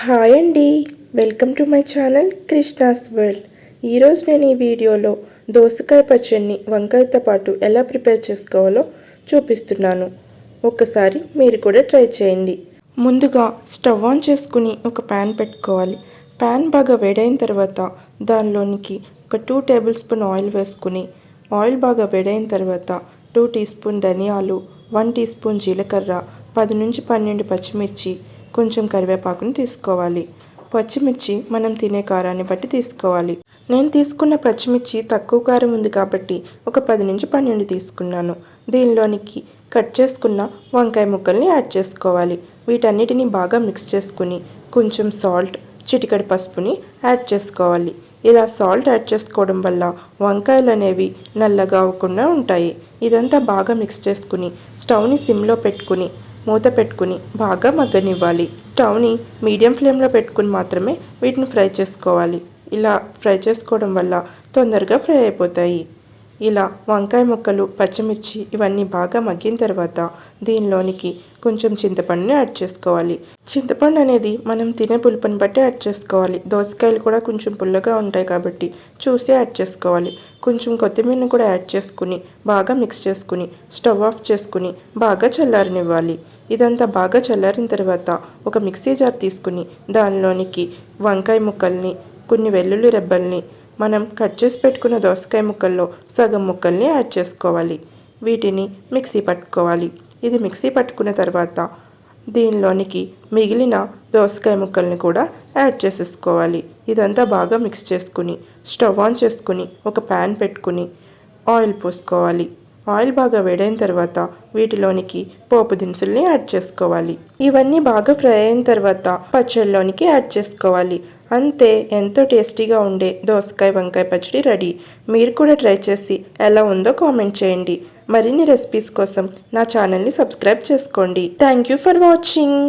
Hi అండి. Welcome to my channel Krishna's world. ఈరోజు నేను ఈ వీడియోలో దోసకాయ పచ్చడిని వంకాయతో పాటు ఎలా ప్రిపేర్ చేసుకోవాలో చూపిస్తున్నాను. ఒకసారి మీరు కూడా ట్రై చేయండి. ముందుగా స్టవ్ ఆన్ చేసుకుని ఒక ప్యాన్ పెట్టుకోవాలి. ప్యాన్ బాగా వేడైన తర్వాత దానిలోనికి ఒక టూ టేబుల్ స్పూన్ ఆయిల్ వేసుకుని ఆయిల్ బాగా వేడైన తర్వాత టూ టీ స్పూన్ ధనియాలు వన్ టీ స్పూన్ జీలకర్ర పది నుంచి పన్నెండు పచ్చిమిర్చి కొంచెం కరివేపాకుని తీసుకోవాలి. పచ్చిమిర్చి మనం తినే కారాన్ని బట్టి తీసుకోవాలి. నేను తీసుకున్న పచ్చిమిర్చి తక్కువ కారం ఉంది కాబట్టి ఒక పది నుంచి పన్నెండు తీసుకున్నాను. దీనిలోనికి కట్ చేసుకున్న వంకాయ ముక్కల్ని యాడ్ చేసుకోవాలి. వీటన్నిటిని బాగా మిక్స్ చేసుకుని కొంచెం సాల్ట్ చిటికడి పసుపుని యాడ్ చేసుకోవాలి. ఇలా సాల్ట్ యాడ్ చేసుకోవడం వల్ల వంకాయలు అనేవి నల్లగా అవ్వకుండా ఉంటాయి. ఇదంతా బాగా మిక్స్ చేసుకుని స్టవ్ని సిమ్లో పెట్టుకుని మూత పెట్టుకుని బాగా మగ్గనివ్వాలి. స్టవ్ని మీడియం ఫ్లేమ్లో పెట్టుకుని మాత్రమే వీటిని ఫ్రై చేసుకోవాలి. ఇలా ఫ్రై చేసుకోవడం వల్ల తొందరగా ఫ్రై అయిపోతాయి. ఇలా వంకాయ ముక్కలు పచ్చిమిర్చి ఇవన్నీ బాగా మగ్గిన తర్వాత దీనిలోనికి కొంచెం చింతపండుని యాడ్ చేసుకోవాలి. చింతపండు అనేది మనం తినే పులుపుని బట్టి యాడ్ చేసుకోవాలి. దోసకాయలు కూడా కొంచెం పుల్లగా ఉంటాయి కాబట్టి చూసి యాడ్ చేసుకోవాలి. కొంచెం కొత్తిమీరని కూడా యాడ్ చేసుకుని బాగా మిక్స్ చేసుకుని స్టవ్ ఆఫ్ చేసుకుని బాగా చల్లారనివ్వాలి. ఇదంతా బాగా చల్లారిన తర్వాత ఒక మిక్సీ జార్ తీసుకుని దానిలోనికి వంకాయ ముక్కల్ని కొన్ని వెల్లుల్లి రెబ్బల్ని మనం కట్ చేసి పెట్టుకున్న దోసకాయ ముక్కల్లో సగం ముక్కల్ని యాడ్ చేసుకోవాలి. వీటిని మిక్సీ పట్టుకోవాలి. ఇది మిక్సీ పట్టుకున్న తర్వాత దీనిలోనికి మిగిలిన దోసకాయ ముక్కల్ని కూడా యాడ్ చేసేసుకోవాలి. ఇదంతా బాగా మిక్స్ చేసుకుని స్టవ్ ఆన్ చేసుకుని ఒక ప్యాన్ పెట్టుకుని ఆయిల్ పోసుకోవాలి. ఆయిల్ బాగా వేడైన తర్వాత వీటిలోనికి పోపు దినుసుల్ని యాడ్ చేసుకోవాలి. ఇవన్నీ బాగా ఫ్రై అయిన తర్వాత పచ్చళ్ళలోనికి యాడ్ చేసుకోవాలి. అంతే ఎంతో టేస్టీగా ఉండే దోసకాయ వంకాయ పచ్చడి రెడీ. మీరు కూడా ట్రై చేసి ఎలా ఉందో కామెంట్ చేయండి. మరిన్ని రెసిపీస్ కోసం నా ఛానల్ని సబ్స్క్రైబ్ చేసుకోండి. Thank you for watching.